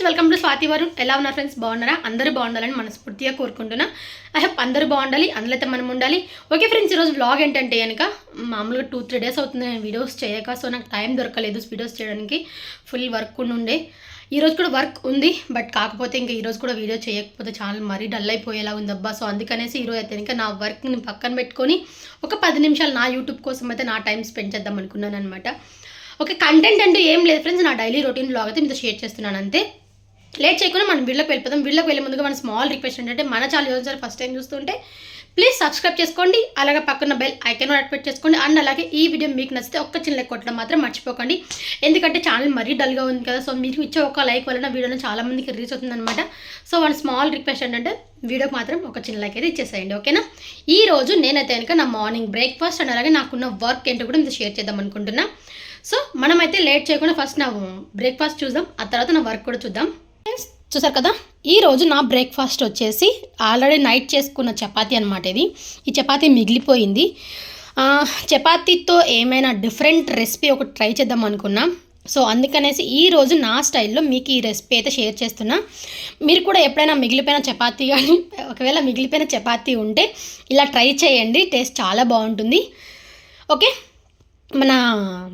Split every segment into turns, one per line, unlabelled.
Friends welcome to Swathi Varun ఎలా ఉన్నారు friends? బాగున్నారా? అందరూ బాగుండాలని మనస్ఫూర్తిగా కోరుకుంటున్నా. ఐ హోప్ అందరూ బాగుండాలి అందులో అయితే మనం ఉండాలి. ఓకే ఫ్రెండ్స్ ఈరోజు వ్లాగ్ ఏంటంటే కనుక మామూలుగా టూ త్రీ డేస్ అవుతుంది నేను వీడియోస్ చేయక సో నాకు టైం దొరకలేదు వీడియోస్ చేయడానికి. ఫుల్ వర్క్ ఉండే ఈరోజు కూడా వర్క్ ఉంది బట్ కాకపోతే ఇంకా ఈరోజు కూడా వీడియో చేయకపోతే చాలా మరీ డల్ అయిపోయేలా ఉంది అబ్బా. సో అందుకనేసి ఈరోజు అయితే ఇంకా నా వర్క్ని పక్కన పెట్టుకొని ఒక పది నిమిషాలు నా యూట్యూబ్ కోసం అయితే నా టైం స్పెండ్ చేద్దాం అనుకున్నాను అనమాట ఓకే కంటెంట్ అంటే ఏం లేదు ఫ్రెండ్స్ నా డైలీ రొటీన్ బ్లాగ్ అయితే మీతో షేర్ చేస్తున్నాను అంతే. లేట్ చేయకుండా మనం వీళ్ళకి వెళ్ళిపోతాం వీళ్ళకి వెళ్ళే ముందుగా మన స్మాల్ రిక్వెస్ట్ ఏంటంటే మన ఛానల్ యూజర్ ఫస్ట్ టైం చూస్తుంటే ప్లీజ్ సబ్స్క్రైబ్ చేసుకోండి. అలాగే పక్కన బెల్ ఐకాన్ యాక్టివేట్ చేసుకోండి. అండ్ అలాగే ఈ వీడియో మీకు నచ్చితే ఒక్క చిన్న లైక్ కొట్టడం మాత్రం మర్చిపోకండి. ఎందుకంటే ఛానల్ మరీ డల్గా ఉంది కదా సో మీకు ఇచ్చే ఒక లైక్ వలన వీడియోలో చాలామందికి రీచ్ అవుతుంది అనమాట సో వన్ స్మాల్ రిక్వెస్ట్ ఏంటంటే వీడియోకి మాత్రం ఒక చిన్న లైక్ అయితే ఇచ్చేసేయండి ఓకేనా ఈ రోజు నేనైతే కనుక నా మార్నింగ్ బ్రేక్ఫాస్ట్ అండ్ అలాగే నాకున్న వర్క్ ఏంటో కూడా మీతో షేర్ చేద్దాం అనుకుంటున్నా. సో మనమైతే లేట్ చేయకుండా ఫస్ట్ నా బ్రేక్ఫాస్ట్ చూద్దాం. ఆ తర్వాత నా వర్క్ కూడా చూద్దాం. చూసారు కదా? ఈరోజు నా బ్రేక్ఫాస్ట్ వచ్చేసి ఆల్రెడీ నైట్ చేసుకున్న చపాతీ అనమాట ఇది. ఈ చపాతీ మిగిలిపోయింది. చపాతీతో ఏమైనా డిఫరెంట్ రెసిపీ ఒకటి ట్రై చేద్దాం అనుకున్నా. సో అందుకనేసి ఈ రోజు నా స్టైల్లో మీకు ఈ రెసిపీ అయితే షేర్ చేస్తున్నా. మీరు కూడా ఎప్పుడైనా మిగిలిపోయిన చపాతీ కానీ ఒకవేళ మిగిలిపోయిన చపాతీ ఉంటే ఇలా ట్రై చేయండి. టేస్ట్ చాలా బాగుంటుంది. ఓకే మన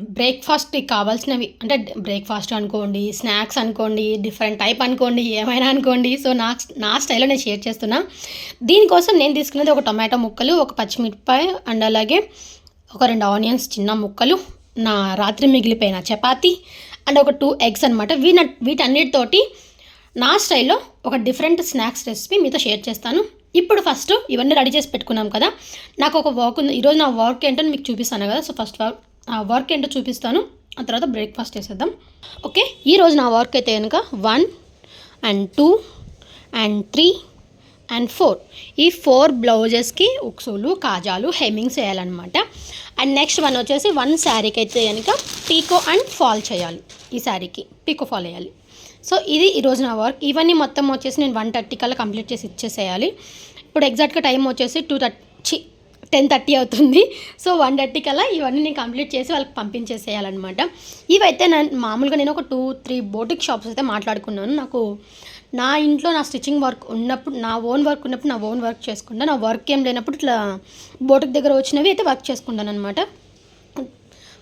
బ్రేక్ఫాస్ట్కి కావాల్సినవి. అంటే బ్రేక్ఫాస్ట్ అనుకోండి స్నాక్స్ అనుకోండి డిఫరెంట్ టైప్ అనుకోండి ఏమైనా అనుకోండి. సో నా నా స్టైల్లో నేను షేర్ చేస్తున్నా. దీనికోసం నేను తీసుకున్నది ఒక టొమాటో ముక్కలు ఒక పచ్చిమిరపకాయ అండ్ అలాగే ఒక రెండు ఆనియన్స్ చిన్న ముక్కలు నా రాత్రి మిగిలిపోయిన చపాతీ అండ్ ఒక టూ ఎగ్స్ అనమాట వీన వీటన్నిటితోటి నా స్టైల్లో ఒక డిఫరెంట్ స్నాక్స్ రెసిపీ మీతో షేర్ చేస్తాను. ఇప్పుడు ఫస్ట్ ఇవన్నీ రెడీ చేసి పెట్టుకున్నాం కదా. నాకు ఒక వర్క్ ఉంది. ఈరోజు నా వర్క్ ఏంటో మీకు చూపిస్తాను కదా. సో ఫస్ట్ వర్క్ వర్క్ ఏంటో చూపిస్తాను. ఆ తర్వాత బ్రేక్ఫాస్ట్ చేసేద్దాం. ఓకే ఈరోజు నా వర్క్ అయితే కనుక one and two and three and four ఈ ఫోర్ బ్లౌజెస్కి ఉక్సులు కాజాలు హెమ్మింగ్స్ వేయాలన్నమాట. అండ్ నెక్స్ట్ వన్ వచ్చేసి వన్ శారీకి అయితే కనుక పీకో అండ్ ఫాల్ చేయాలి. ఈ శారీకి పీకో ఫాల్ వేయాలి. సో ఇది ఈరోజు నా వర్క్ ఇవన్నీ మొత్తం వచ్చేసి నేను వన్ థర్టీ కల్లా కంప్లీట్ చేసి ఇచ్చేసేయాలి. ఇప్పుడు ఎగ్జాక్ట్గా టైం వచ్చేసి టూ థర్టీ టెన్ థర్టీ అవుతుంది. సో వన్ థర్టీ కల్లా ఇవన్నీ నేను కంప్లీట్ చేసి వాళ్ళకి పంపించేసేయాలన్నమాట. ఇవైతే నేను మామూలుగా నేను ఒక టూ త్రీ బోటిక్ షాప్స్ అయితే మాట్లాడుకున్నాను. నాకు నా ఇంట్లో నా స్టిచ్చింగ్ వర్క్ ఉన్నప్పుడు నా ఓన్ వర్క్ ఉన్నప్పుడు నా ఓన్ వర్క్ చేసుకుంటా నా వర్క్ ఏం లేనప్పుడు ఇట్లా బోటిక్ దగ్గర వచ్చినవి అయితే వర్క్ చేసుకుంటాను అనమాట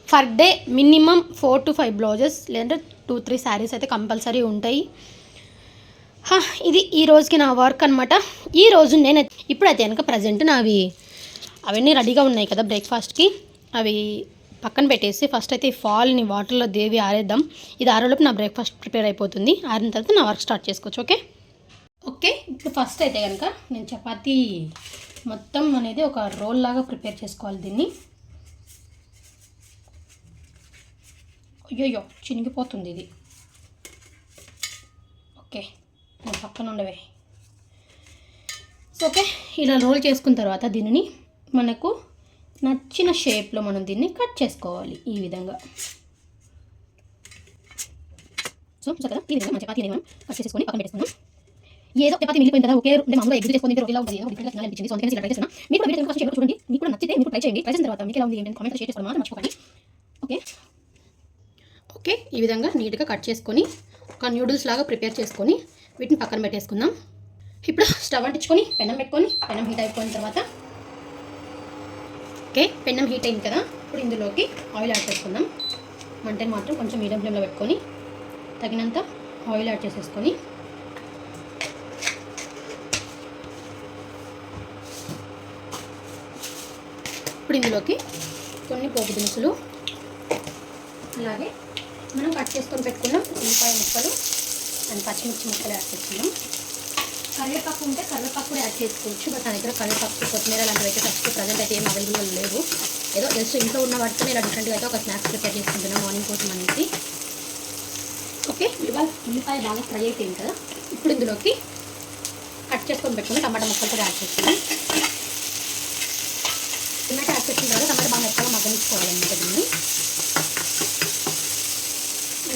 per day minimum four to five blouses లేదంటే టూ త్రీ శారీస్ అయితే కంపల్సరీ ఉంటాయి. ఇది ఈ రోజుకి నా వర్క్ అనమాట ఈ రోజు నేను ఇప్పుడైతే కనుక ప్రజెంట్ నావి అవన్నీ రెడీగా ఉన్నాయి కదా బ్రేక్ఫాస్ట్కి. అవి పక్కన పెట్టేసి ఫస్ట్ అయితే ఈ ఫాల్ని వాటర్లో దేవి ఆరేద్దాం. ఇది ఆరేలోపు నా బ్రేక్ఫాస్ట్ ప్రిపేర్ అయిపోతుంది. ఆరిన తర్వాత నా వర్క్ స్టార్ట్ చేసుకోవచ్చు ఓకే? ఓకే ఇప్పుడు ఫస్ట్ అయితే కనుక నేను చపాతీ మొత్తం అనేది ఒక రోల్ లాగా ప్రిపేర్ చేసుకోవాలి దీన్ని. అయ్యోయ్యో చినిగిపోతుంది ఇది. ఓకే నేను పక్కన ఉండవే. సో ఓకే ఇలా రోల్ చేసుకున్న తర్వాత దీనిని మనకు నచ్చిన షేప్లో మనం దీన్ని కట్ చేసుకోవాలి ఈ విధంగా. సో చూసారు కదా? ఈ విధంగా మన చపాతీ అనేది మనం కట్ చేసుకొని పక్కన పెట్టేసుకున్నాం ఏదో చపాతి మిగిలిపోయింది? కదా ఒకే ఉంటే మామూలుగా ఎగ్జిట్ చేసుకుని తింటే ఒకేలా ఉంటుంది. ఏదో డిఫరెంట్ అనిపించింది. సో అందుకని ఇలా ట్రై చేస్తున్నా మీకు కూడా వీడియో కోసం చూడండి. మీకు కూడా నచ్చితే మీకు ట్రై చేయండి. ట్రై చేసిన తర్వాత మీకు ఎలా ఉంది ఏంటంటే కామెంట్ షేర్ చేసుకోవడం మాత్రం మర్చిపోకండి. ఓకే ఓకే ఈ విధంగా నీట్గా కట్ చేసుకొని ఒక న్యూడిల్స్ లాగా ప్రిపేర్ చేసుకొని వీటిని పక్కన పెట్టేసుకుందాం. ఇప్పుడు స్టవ్ అంటించుకొని పెనం పెట్టుకొని పెనం హీట్ అయిపోయిన తర్వాత ఓకే పెన్నం హీట్ అయింది కదా? ఇప్పుడు ఇందులోకి ఆయిల్ యాడ్ చేసుకుందాం. మంటని మాత్రం కొంచెం మీడియం ఫ్లేమ్లో పెట్టుకొని తగినంత ఆయిల్ యాడ్ చేసేసుకొని. ఇప్పుడు ఇందులోకి కొన్ని పోపు దినుసులు అలాగే మనం కట్ చేసుకొని పెట్టుకున్నాం ఉల్లిపాయ ముక్కలు అండ్ పచ్చిమిర్చి ముక్కలు యాడ్ చేసుకున్నాం కరివేపాకు ఉంటే కరివేపాకు కూడా యాడ్ చేసుకోవచ్చు. బట్ నా దగ్గర కరివేపాకు కొత్తిమీర లాంటివి అయితే ఫస్ట్ ప్రజెంట్ అయితే ఏం అవైలబుల్ లేవు. ఏదో జస్ట్ ఇంట్లో ఉన్న వాటితో నేను డిఫరెంట్గా అయితే ఒక స్నాక్స్ ప్రిపేర్ చేసుకుంటున్నాను మార్నింగ్ కోసం అనేసి. ఓకే ఇవాళ ఉల్లిపాయ బాగా ఫ్రై అయిపోయింది కదా. ఇప్పుడు ఇందులోకి కట్ చేసుకొని పెట్టుకుని టమాటా ముక్కలు కూడా యాడ్ చేసుకుని టమాటా యాడ్ చేసిన తర్వాత టమాటా బాగా మెత్తగా మగ్గనిచ్చుకోవాలన్నమాట దీన్ని.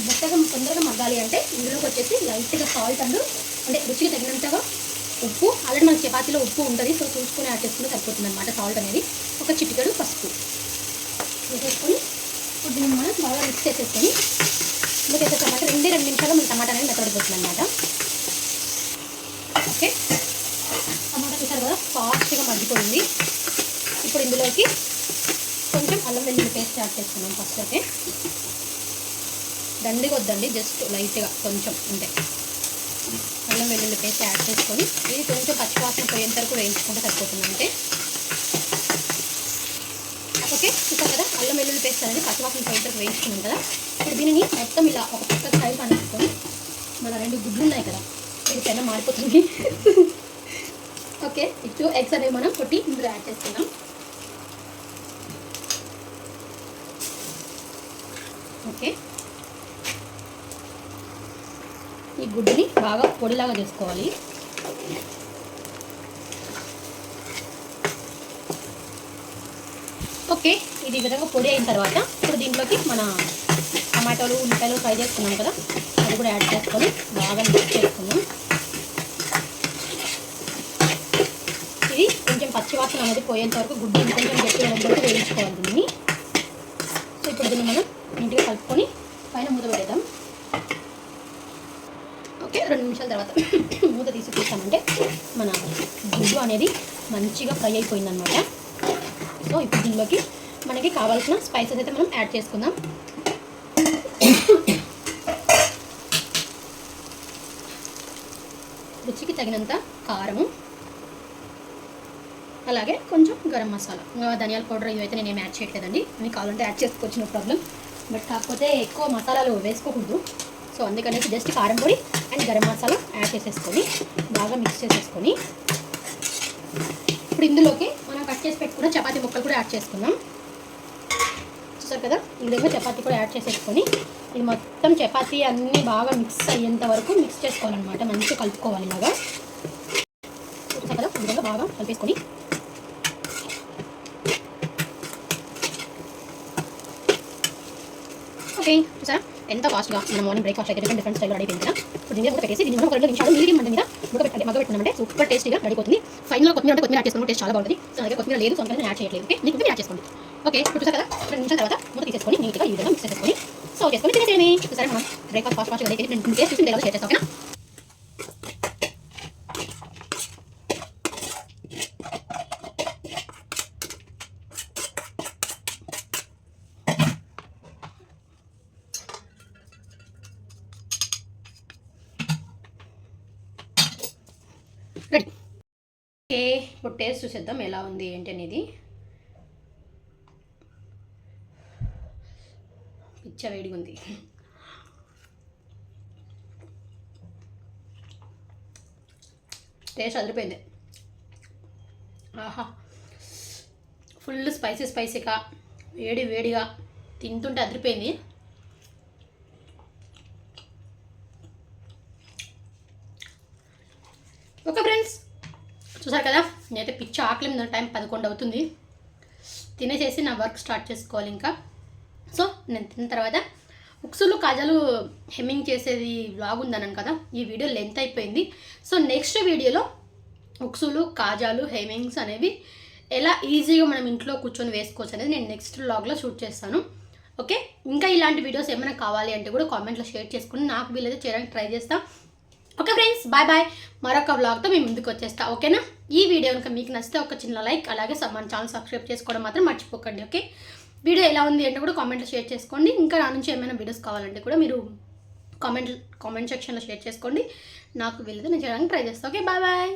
మెత్తగా తొందరగా మగ్గాలి అంటే ఇందులోకి వచ్చేసి లైట్గా సాల్ట్ అండ్ అంటే రుచికి తగినంతగా ఉప్పు ఆల్రెడీ మనకి చపాతీలో ఉప్పు ఉంటుంది సో చూసుకొని యాడ్ చేసుకుంటే సరిపోతుంది అనమాట సాల్ట్ అనేది. ఒక చిటికడు పసుపు. వేసేసుకొని ఇప్పుడు దీన్ని మనం బాగా మిక్స్ చేసేసుకొని మూత వేసేసామంటే రెండే రెండు నిమిషాలు మన టమాటా అనేది మెత్తడిపోతుంది అనమాట ఓకే? టమాటా చూసారు కదా ఫాస్ట్గా మగ్గిపోయింది. ఇప్పుడు ఇందులోకి కొంచెం అల్లం వెల్లుల్లి పేస్ట్ యాడ్ చేసుకున్నాం ఫస్ట్ అయితే. దండిగా వద్దండి జస్ట్ లైట్గా కొంచెం అంతే. అల్లం వెల్లుల్లి పేస్ట్ యాడ్ చేసుకొని ఇది కొంచెం పచ్చివాసన పోయేంత వరకు వేయించుకుంటే సరిపోతుంది అంటే ఓకే? చూసారు కదా? అల్లం వెల్లుల్లి పేస్ట్ అనేది పచ్చివాసన పోయేంత వరకు వేయించుకున్నాం కదా? ఇప్పుడు దీనిని మొత్తం ఇలా ఒక పక్క సైడ్ పండుకొని మన రెండు గుడ్లు ఉన్నాయి కదా ఇది పెద్ద మారిపోతుంది. ఓకే? ఇప్పుడు ఎగ్స్ అనేవి మనం కొట్టి ఇందులో యాడ్ చేసుకున్నాం ఓకే? ఈ గుడ్డుని బాగా పొడిలాగా చేసుకోవాలి. ఓకే ఇది ఈ విధంగా పొడి అయిన తర్వాత ఇప్పుడు దీంట్లోకి మన టమాటాలు ఉల్లిపాయలు ఫ్రై చేసుకున్నాం కదా అది కూడా యాడ్ చేసుకొని బాగా మిక్స్ చేసుకున్నాం ఇది కొంచెం పచ్చివాసన అనేది పోయేంత వరకు గుడ్డు కొంచెం గట్టి వరకు వేయించుకోవాలి దీన్ని. సో ఇప్పుడు దీన్ని మనం నీట్గా కలుపుకొని పైన మూత పెడతాం ఓకే రెండు నిమిషాల తర్వాత మూత తీసి చూస్తామంటే మన గుడ్డు అనేది మంచిగా ఫ్రై అయిపోయిందనమాట సో ఇప్పుడు దీనిలోకి మనకి కావాల్సిన స్పైసెస్ అయితే మనం యాడ్ చేసుకుందాం. రుచికి తగినంత కారము అలాగే కొంచెం గరం మసాలా. ధనియాల పౌడర్ ఇవైతే నేను ఏమి యాడ్ చేయట్లేదండి. మీకు కావాలంటే యాడ్ చేసుకోవచ్చు నో ప్రాబ్లం. బట్ కాకపోతే ఎక్కువ మసాలాలు వేసుకోకూడదు. సో అందుకనేసి జస్ట్ కారం పొడి అండ్ గరం మసాలా యాడ్ చేసేసుకొని బాగా మిక్స్ చేసేసుకొని. ఇప్పుడు ఇందులోకి మనం కట్ చేసి పెట్టుకున్న చపాతీ ముక్కలు కూడా యాడ్ చేసుకుందాం. చూసారు కదా? ఈ విధంగా చపాతీ కూడా యాడ్ చేసేసుకొని ఇది మొత్తం చపాతీ అన్నీ బాగా మిక్స్ అయ్యేంత వరకు మిక్స్ చేసుకోవాలన్నమాట. మంచిగా కలుపుకోవాలి ఇలాగా చూసారు కదా? ఈ విధంగా బాగా కలిపేసుకొని. ఓకే చూసారా? ఎంత ఫాస్ట్గా మనం మార్నింగ్ బ్రేక్ఫాస్ట్ అయితే డిఫరెంట్ డిఫరెంట్ స్టైల్ రెడీ అయిపోయింది కదా? ఇప్పుడు దీన్ని మూత పెట్టేసి దీన్ని మనం రెండు నిమిషాలు మీడియం మంది మీద మగ పెట్టాలి మగ పెట్టినామంటే సూపర్ టేస్టీగా రెడీ అవుతుంది ఫైనల్ కొత్తిమీర అంటే కొత్తిమీర యాడ్ చేసుకుంటే చాలా బాగుంటుంది. సో అలాగే కొత్తిమీర లేదు సో అందుకని యాడ్ చేయట్లేదు ఓకే నీకు యాడ్ చేసుకోండి. ఓకే ఇప్పుడు చూసారు కదా? రెండు నిమిషాల తర్వాత మూత తీసేసుకొని నీట్గా ఈ విధంగా మిక్స్ చేసుకొని సో చేసుకొని తినేసేమి చూసారా మనం? బ్రేక్ఫాస్ట్ ఫాస్ట్ ఫాస్ట్గా అయితే నేను టేస్ట్ చూసి షేర్ చేస్తాం ఓకేనా ఓకే ఇప్పుడు టేస్ట్ చూసేద్దాం ఎలా ఉంది ఏంటి అనేది. పిచ్చ వేడిగా ఉంది. టేస్ట్ అదిరిపోయింది. ఆహా. ఫుల్ స్పైసీ స్పైసీగా వేడి వేడిగా తింటుంటే అదిరిపోయింది ఓకే ఫ్రెండ్స్ చూసారు కదా? నేనైతే పిచ్చి ఆకలింది టైం పదకొండు అవుతుంది. తినేసేసి నా వర్క్ స్టార్ట్ చేసుకోవాలి ఇంకా. సో నేను తిన్న తర్వాత ఉక్సులు కాజాలు హెమ్మింగ్ చేసేది బ్లాగ్ ఉందన్నాను కదా? ఈ వీడియో లెంత్ అయిపోయింది. సో నెక్స్ట్ వీడియోలో ఉక్సులు కాజాలు హెమ్మింగ్స్ అనేవి ఎలా ఈజీగా మనం ఇంట్లో కూర్చొని వేసుకోవచ్చు అనేది నేను నెక్స్ట్ బ్లాగ్లో షూట్ చేస్తాను. ఓకే? ఇంకా ఇలాంటి వీడియోస్ ఏమైనా కావాలి అంటే కూడా కామెంట్లో షేర్ చేసుకుని నాకు వీలైతే చేయడానికి ట్రై చేస్తాను ఓకే ఫ్రెండ్స్ బాయ్ బాయ్. మరొక వ్లాగ్తో మేము ముందుకు వచ్చేస్తా ఓకేనా? ఈ వీడియో కనుక మీకు నచ్చితే ఒక చిన్న లైక్ అలాగే సబ్- మన ఛానల్ సబ్స్క్రైబ్ చేసుకోవడం మాత్రం మర్చిపోకండి ఓకే? వీడియో ఎలా ఉంది అంటే కూడా కామెంట్లో షేర్ చేసుకోండి. ఇంకా నా నుంచి ఏమైనా వీడియోస్ కావాలంటే కూడా మీరు కామెంట్ కామెంట్ సెక్షన్లో షేర్ చేసుకోండి. నాకు వీలైతే నేను చేయడానికి ట్రై చేస్తాను ఓకే? Bye bye.